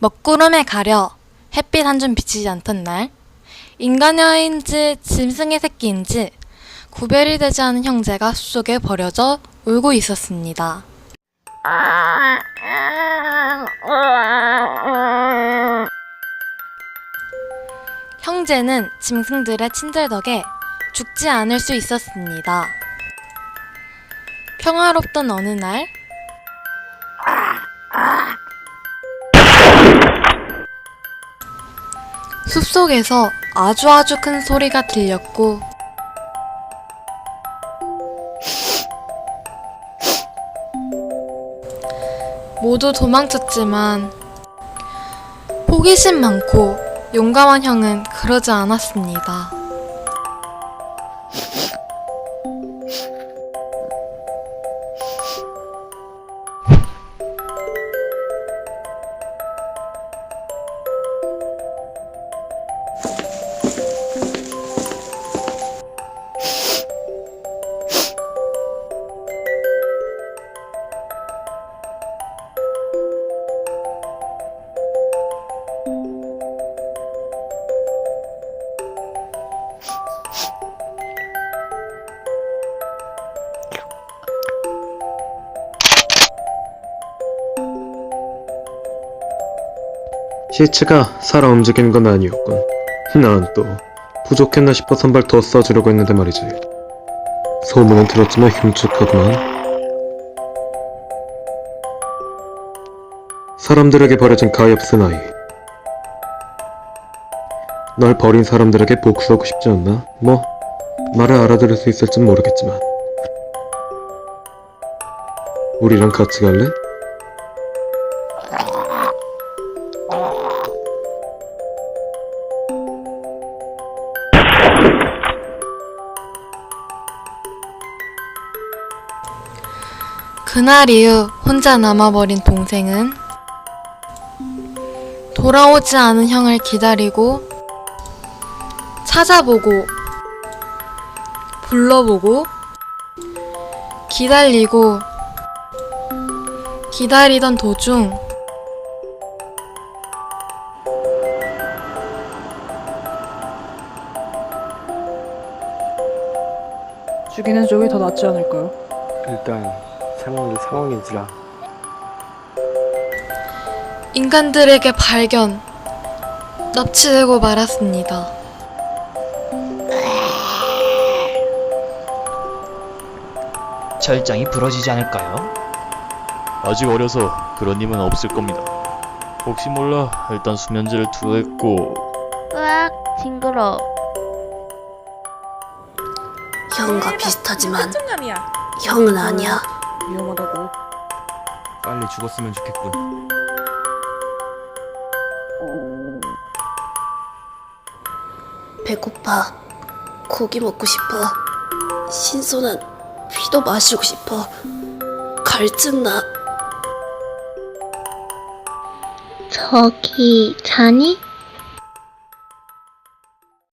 먹구름에 가려 햇빛 한 줌 비치지 않던 날 인간여인지 짐승의 새끼인지 구별이 되지 않은 형제가 숲속에 버려져 울고 있었습니다. 형제는 짐승들의 친절 덕에 죽지 않을 수 있었습니다. 평화롭던 어느 날 숲속에서 아주 아주 큰 소리가 들렸고 모두 도망쳤지만 호기심 많고 용감한 형은 그러지 않았습니다. 시체가 살아 움직이는 건 아니었군. 난 또 부족했나 싶어 한발더 써주려고 했는데 말이지. 소문은 들었지만 흉측하구만. 사람들에게 버려진 가엾은 아이. 널 버린 사람들에게 복수하고 싶지 않나? 뭐 말을 알아들을 수 있을진 모르겠지만. 우리랑 같이 갈래? 그날 이후 혼자 남아버린 동생은 돌아오지 않은 형을 기다리고 찾아보고 불러보고 기다리고 기다리던 도중 죽이는 쪽이 더 낫지 않을까요? 일단 상황이 상황인지라 인간들에게 발견 납치되고 말았습니다. 철장이 부러지지 않을까요? 아직 어려서 그런 힘은 없을 겁니다. 혹시 몰라 일단 수면제를 투여했고 으악 징그러 형과 비슷하지만. 형은 아니야. 위험하다고. 빨리 죽었으면 좋겠군. 배고파. 고기 먹고 싶어. 신선한 피도 마시고 싶어. 갈증 나. 저기 자니?